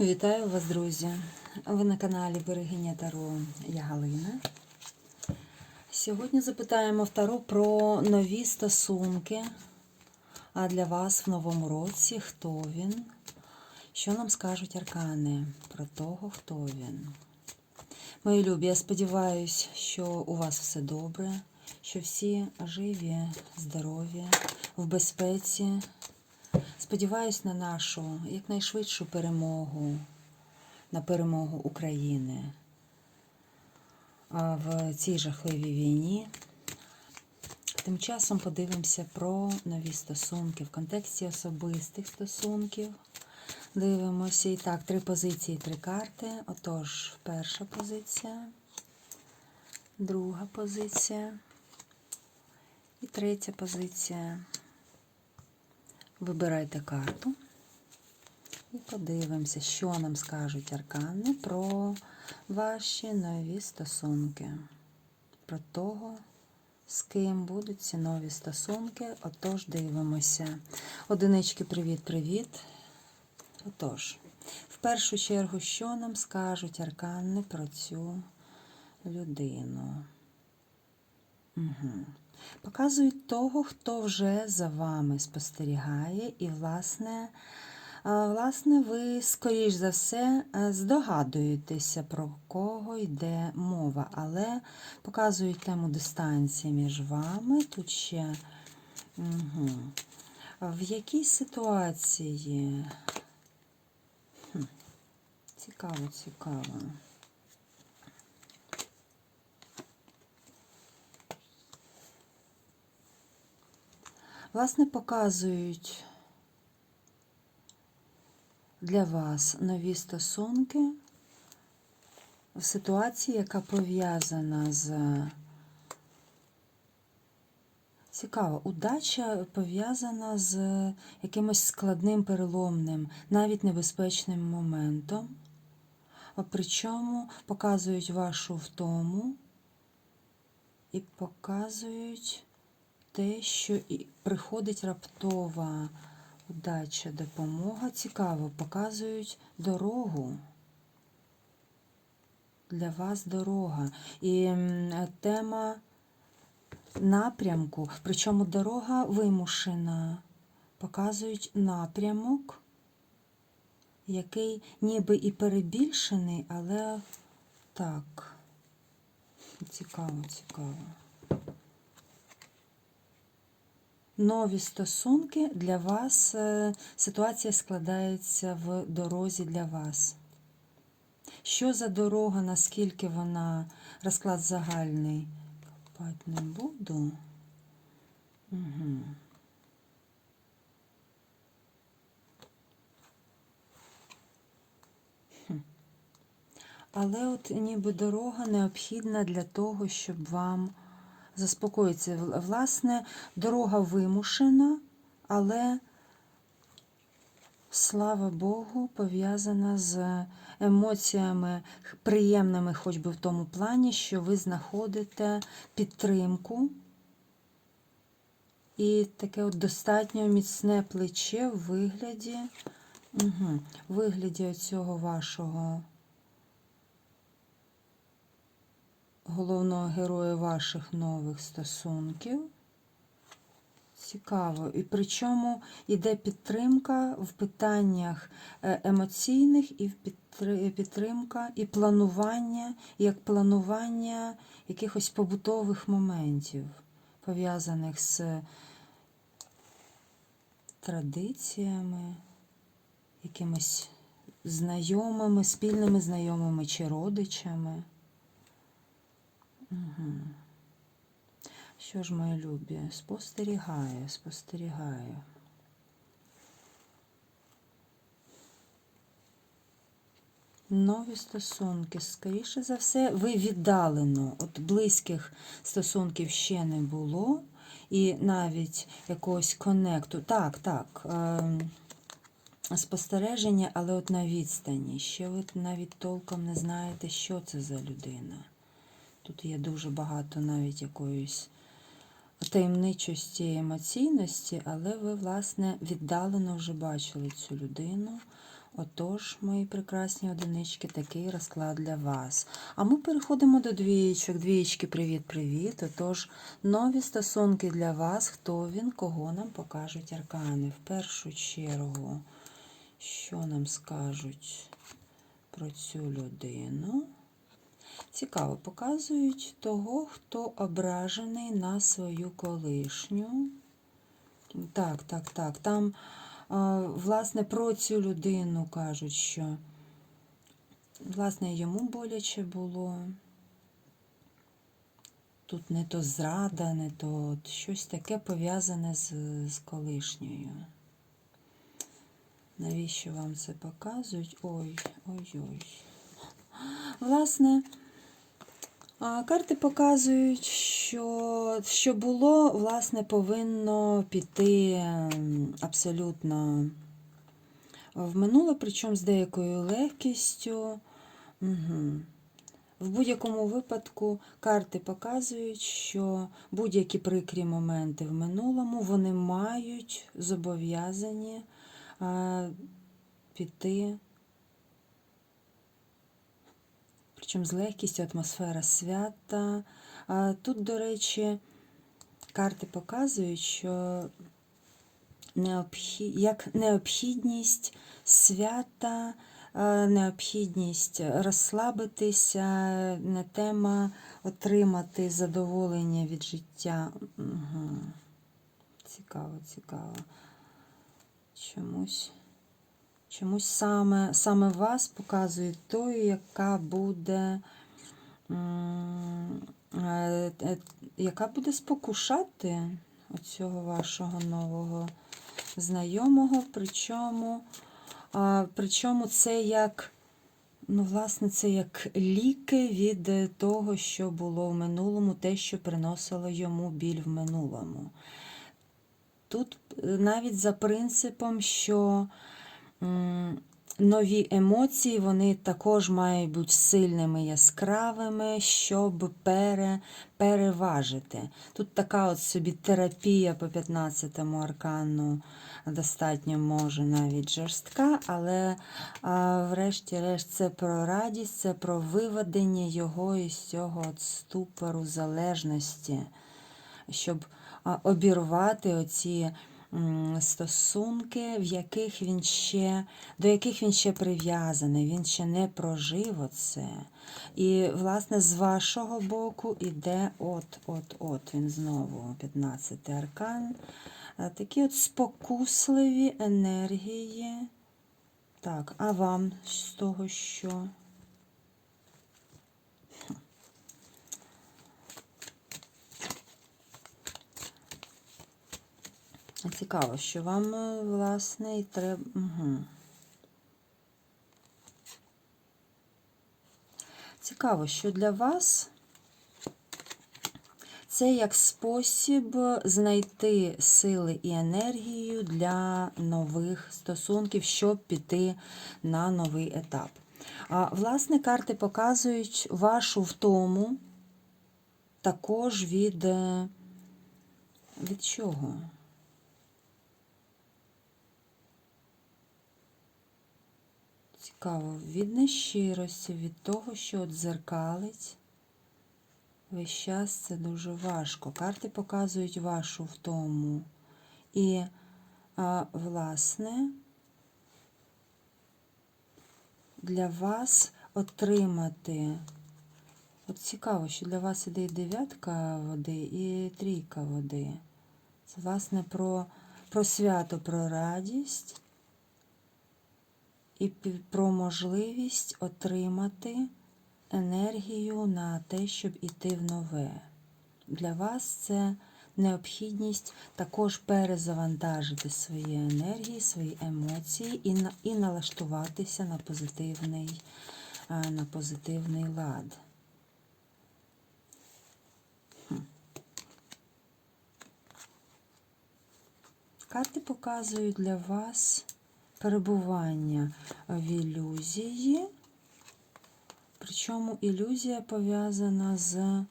Вітаю вас, друзі! Ви на каналі Берегиня Таро Я Галина. Сьогодні запитаємо в Таро про нові стосунки. А для вас в новому році хто він? Що нам скажуть аркани про того, хто він? Мої любі, я сподіваюся, що у вас все добре, що всі живі, здорові, в безпеці. Сподіваюсь на нашу якнайшвидшу перемогу, на перемогу України в цій жахливій війні. Тим часом подивимося про нові стосунки в контексті особистих стосунків. Дивимося. І так, три позиції, три карти. Отож, перша позиція, друга позиція і третя позиція. Вибирайте карту і подивимося, що нам скажуть аркани про ваші нові стосунки, про того, з ким будуть ці нові стосунки. Отож, дивимося. Одинички, привіт-привіт. Отож, в першу чергу, що нам скажуть аркани про цю людину? Угу. Показують того, хто вже за вами спостерігає, і, власне, власне, ви, скоріш за все, е, здогадуєтеся, про кого йде мова, але показують тему дистанції між вами. Тут ще угу. в якій ситуації? Цікаво, цікаво. Власне, показують для вас нові стосунки в ситуації, яка пов'язана з цікаво, удача пов'язана з якимось складним переломним, навіть небезпечним моментом. Причому показують вашу втому і показують те, що і приходить раптова удача, допомога. Цікаво, показують дорогу. Для вас дорога. І тема напрямку, причому дорога вимушена. Показують напрямок, який ніби і перебільшений, але так. Цікаво, цікаво. Нові стосунки для вас, е, ситуація складається в дорозі для вас. Що за дорога, наскільки вона, розклад загальний? Копати не буду. Угу. Але от ніби дорога необхідна для того, щоб вам заспокоїться. Власне, дорога вимушена, але, слава Богу, пов'язана з емоціями приємними, хоч би в тому плані, що ви знаходите підтримку і таке от достатньо міцне плече в вигляді, угу, в вигляді цього вашого. Головного героя ваших нових стосунків. Цікаво. І причому йде підтримка в питаннях е, емоційних і підтримка і планування, як планування якихось побутових моментів, пов'язаних з традиціями, якимись знайомими, спільними знайомими чи родичами. Угу. Що ж, мої любі, спостерігаю, спостерігаю. Нові стосунки, скоріше за все, ви віддалено. От близьких стосунків ще не було, і навіть якогось конекту. Так, так, е спостереження, але от на відстані. Ще ви навіть толком не знаєте, що це за людина. Тут є дуже багато навіть якоїсь таємничості емоційності, але ви, власне, віддалено вже бачили цю людину. Отож, мої прекрасні одинички, такий розклад для вас. А ми переходимо до двієчок. Двієчки, привіт-привіт. Отож, нові стосунки для вас. Хто він, кого нам покажуть аркани? В першу чергу, що нам скажуть про цю людину? Цікаво, показують того, хто ображений на свою колишню. Так, так, так. Там, власне, про цю людину кажуть, що, власне, йому боляче було. Тут не то зрада, не то щось таке пов'язане з, з колишньою. Навіщо вам це показують? Ой, ой-ой. Власне, карти показують, що, що було, власне, повинно піти ем, абсолютно в минуле, причому з деякою легкістю. Угу. В будь-якому випадку карти показують, що будь-які прикрі моменти в минулому вони мають зобов'язані а, піти причому з легкістю атмосфера свята. Тут, до речі, карти показують, що як необхідність свята, необхідність розслабитися, не тема отримати задоволення від життя. Угу. Цікаво, цікаво. Чомусь. Чомусь саме саме вас показує тою, яка буде е, е, яка буде спокушати оцього вашого нового знайомого. Причому, причому це як, ну, власне, це як ліки від того, що було в минулому, те, що приносило йому біль в минулому. Тут е, навіть за принципом, що нові емоції вони також мають бути сильними, яскравими, щоб пере, переважити. Тут така от собі терапія по 15-му аркану достатньо може навіть жорстка, але врешті-решт це про радість, це про виведення його із цього от ступору залежності, щоб обірвати оці стосунки, в яких він ще, до яких він ще прив'язаний, він ще не прожив оце. І, власне, з вашого боку іде от-от-от, він знову 15 аркан. Такі от спокусливі енергії. Так, а вам з того що? Цікаво, що вам, е, власне, і треба. Угу. Цікаво, що для вас це як спосіб знайти сили і енергію для нових стосунків, щоб піти на новий етап. А, Власне, карти показують вашу втому також від, е, від чого? Цікаво, від нещирості, від того, що дзеркалить. Весь час це дуже важко. Карти показують вашу втому. І, а, власне, для вас отримати. От цікаво, що для вас іде і дев'ятка води, і трійка води. Це, власне, про, про свято, про радість і про можливість отримати енергію на те, щоб іти в нове. Для вас це необхідність також перезавантажити свої енергії, свої емоції і, на- і налаштуватися на позитивний, е, на позитивний лад. Карти показують для вас перебування в ілюзії. Причому ілюзія пов'язана з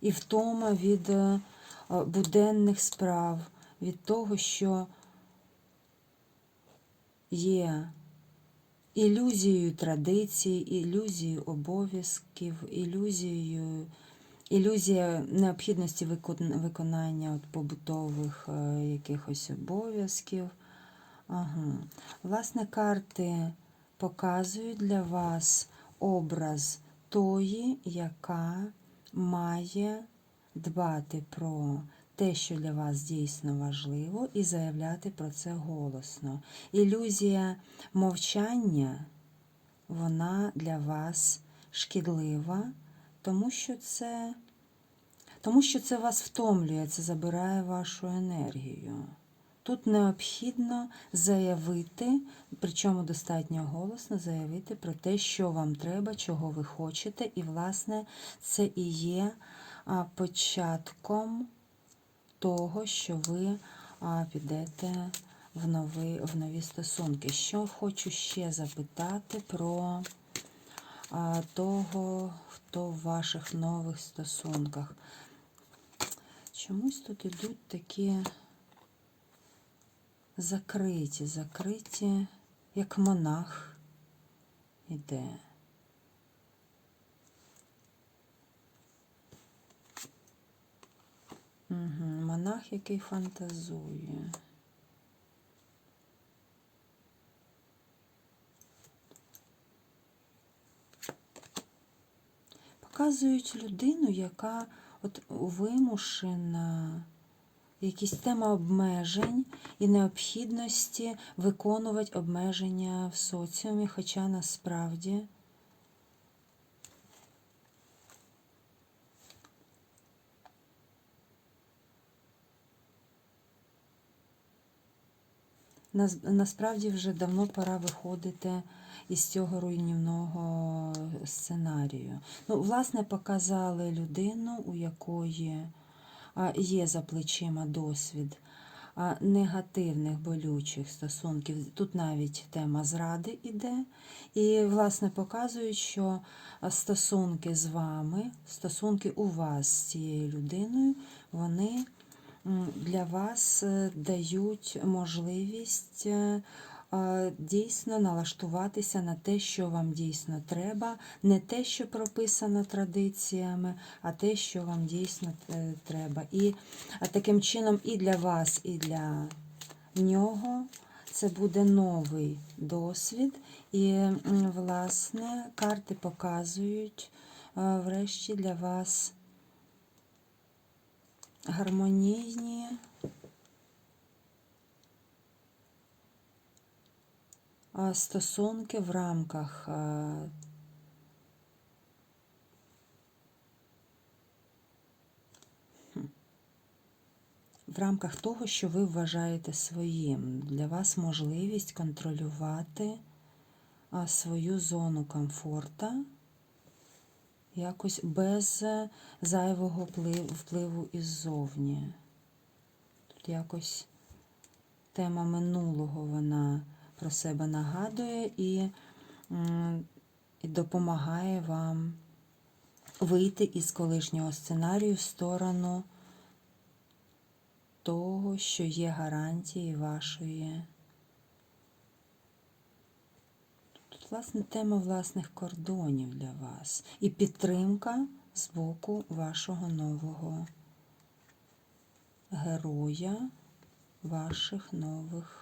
і втома від е, буденних справ, від того, що є ілюзією традицій, ілюзією обов'язків, ілюзією, ілюзія необхідності виконання от побутових е, якихось обов'язків. Ага. Власне, карти показують для вас образ тої, яка має дбати про те, що для вас дійсно важливо, і заявляти про це голосно. Ілюзія мовчання, вона для вас шкідлива, тому що це, тому що це вас втомлює, це забирає вашу енергію. Тут необхідно заявити, причому достатньо голосно заявити про те, що вам треба, чого ви хочете, і, власне, це і є початком того, що ви підете в нові, в нові стосунки. Що хочу ще запитати про того, хто в ваших нових стосунках. Чомусь тут ідуть такі закриті, закриті, як монах іде. Угу. Монах, який фантазує. Показують людину, яка от вимушена, якісь тема обмежень і необхідності виконувати обмеження в соціумі, хоча насправді Насправді вже давно пора виходити із цього руйнівного сценарію. Ну, власне, показали людину, у якої є за плечима досвід негативних болючих стосунків. Тут навіть тема зради іде. І, власне, показують, що стосунки з вами, стосунки у вас з цією людиною, вони для вас е, дають можливість е, дійсно налаштуватися на те, що вам дійсно треба, не те, що прописано традиціями, а те, що вам дійсно е, треба. І таким чином і для вас, і для нього це буде новий досвід. І, власне, карти показують е, врешті для вас гармонійні. Стосунки в рамках в рамках того, що ви вважаєте своїм. Для вас можливість контролювати свою зону комфорта якось без е, зайвого впливу іззовні. Тут якось тема минулого вона про себе нагадує і, і допомагає вам вийти із колишнього сценарію в сторону того, що є гарантії вашої. Тут, власне, тема власних кордонів для вас і підтримка з боку вашого нового героя, ваших нових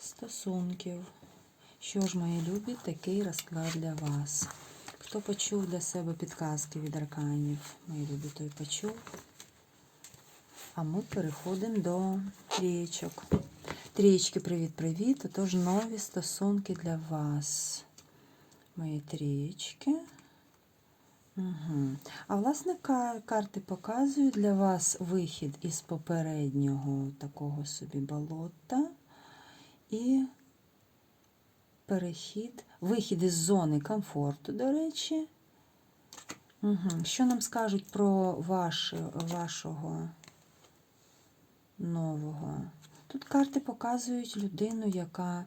стосунків. Що ж, мої любі, такий розклад для вас. Хто почув для себе підказки від арканів, мої любі, той почув. А ми переходимо до трієчок. Трієчки, привіт-привіт. Отож, нові стосунки для вас. Мої трієчки. Угу. А власне карти показують для вас вихід із попереднього такого собі болота і перехід, вихід із зони комфорту, до речі. Угу. Що нам скажуть про ваш, вашого нового? Тут карти показують людину, яка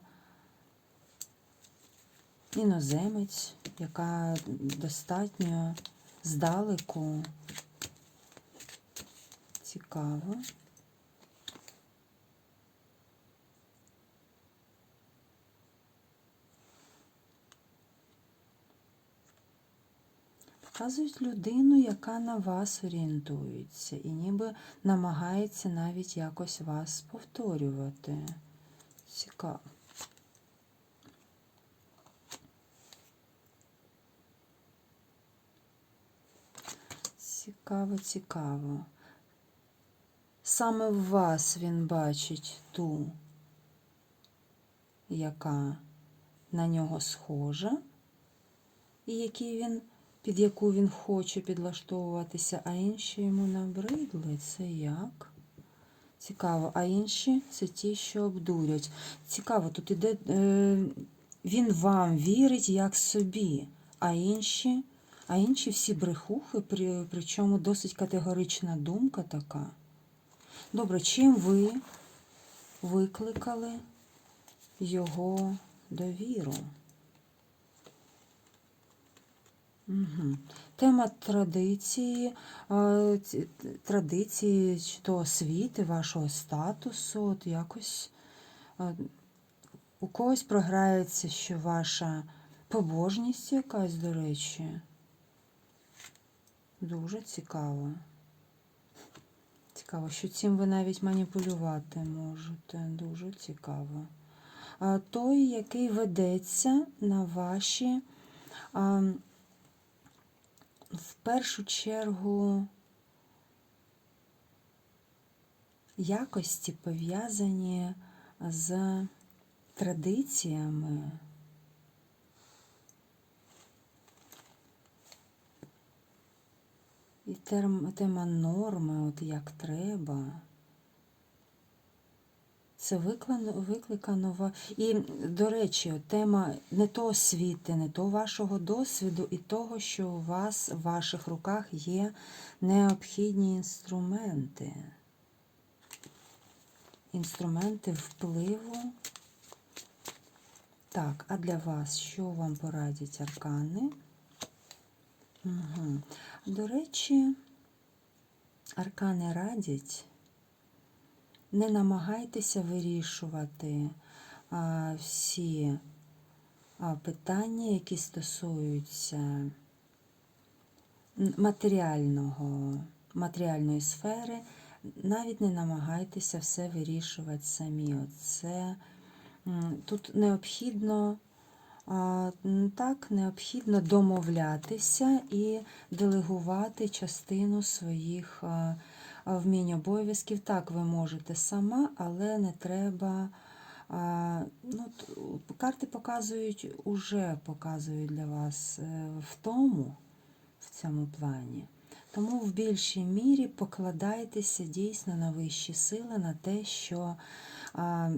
іноземець, яка достатньо здалеку. Цікаво. Показують людину, яка на вас орієнтується, і ніби намагається навіть якось вас повторювати. Цікаво. Цікаво, цікаво. Саме в вас він бачить ту, яка на нього схожа, і який він, під яку він хоче підлаштовуватися, а інші йому набридли. Це як? Цікаво, а інші це ті, що обдурять. Цікаво, тут іде, е, він вам вірить як собі, а інші, а інші всі брехухи, при, причому досить категорична думка така. Добре, чим ви викликали його довіру? Угу. Тема традиції, традиції чи то освіти, вашого статусу, от якось у когось програється, що ваша побожність якась, до речі. Дуже цікаво. Цікаво, що цим ви навіть маніпулювати можете. Дуже цікаво. Той, який ведеться на ваші, в першу чергу, якості пов'язані з традиціями. І терм, тема норми, от як треба. Це викликано, І, до речі, тема не то освіти, не то вашого досвіду і того, що у вас в ваших руках є необхідні інструменти. Інструменти впливу. Так, а для вас що вам порадять аркани? Угу. До речі, аркани радять, не намагайтеся вирішувати всі питання, які стосуються матеріального, матеріальної сфери. Навіть не намагайтеся все вирішувати самі. Оце тут необхідно. Так, необхідно домовлятися і делегувати частину своїх вмінь обов'язків. Так, ви можете сама, але не треба. Ну, карти показують, уже показують для вас в втому в цьому плані. Тому в більшій мірі покладайтеся дійсно на вищі сили, на те, що а,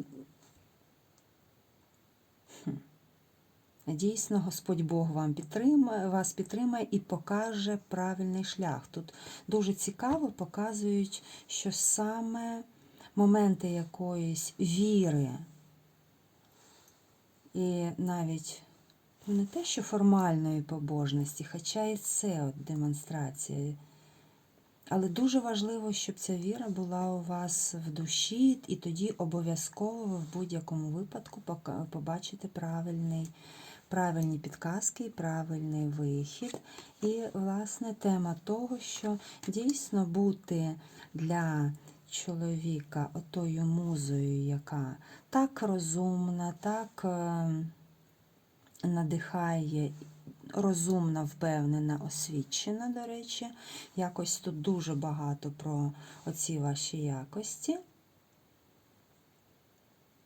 Дійсно, Господь Бог вам підтримає, вас підтримає і покаже правильний шлях. Тут дуже цікаво показують, що саме моменти якоїсь віри і навіть не те, що формальної побожності, хоча і це от демонстрація. Але дуже важливо, щоб ця віра була у вас в душі, і тоді обов'язково ви в будь-якому випадку побачите правильний, правильні підказки, і правильний вихід. І, власне, тема того, що дійсно бути для чоловіка отою музою, яка так розумна, так е, надихає розумна, впевнена, освічена, до речі. Якось тут дуже багато про оці ваші якості.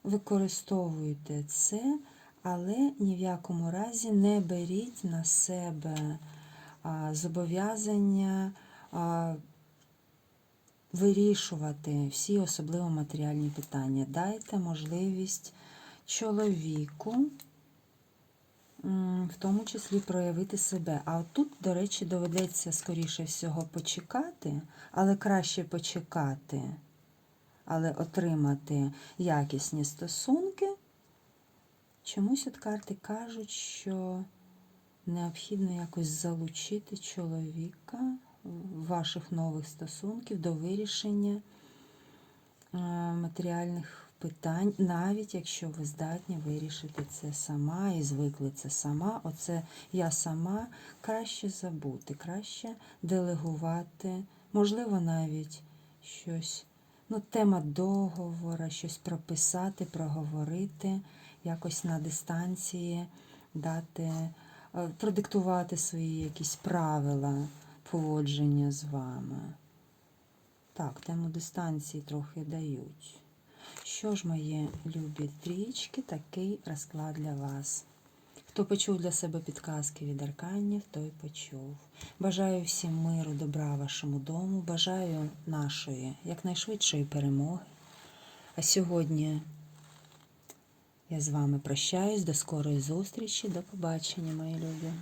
Використовуйте це, але ні в якому разі не беріть на себе зобов'язання вирішувати всі особливо матеріальні питання. Дайте можливість чоловіку в тому числі проявити себе. А тут, до речі, доведеться, скоріше всього, почекати, але краще почекати, але отримати якісні стосунки. Чомусь от карти кажуть, що необхідно якось залучити чоловіка ваших нових стосунків до вирішення е, матеріальних питань, навіть якщо ви здатні вирішити це сама і звикли це сама. Оце я сама краще забути, краще делегувати, можливо, навіть щось. Ну, тема договора, щось прописати, проговорити, якось на дистанції дати, е, продиктувати свої якісь правила поводження з вами. Так, тему дистанції трохи дають. Що ж, мої любі трічки, такий розклад для вас. Хто почув для себе підказки від арканів, той почув. Бажаю всім миру, добра вашому дому, бажаю нашої якнайшвидшої перемоги. А сьогодні я з вами прощаюсь. До скорої зустрічі, до побачення, мої любі.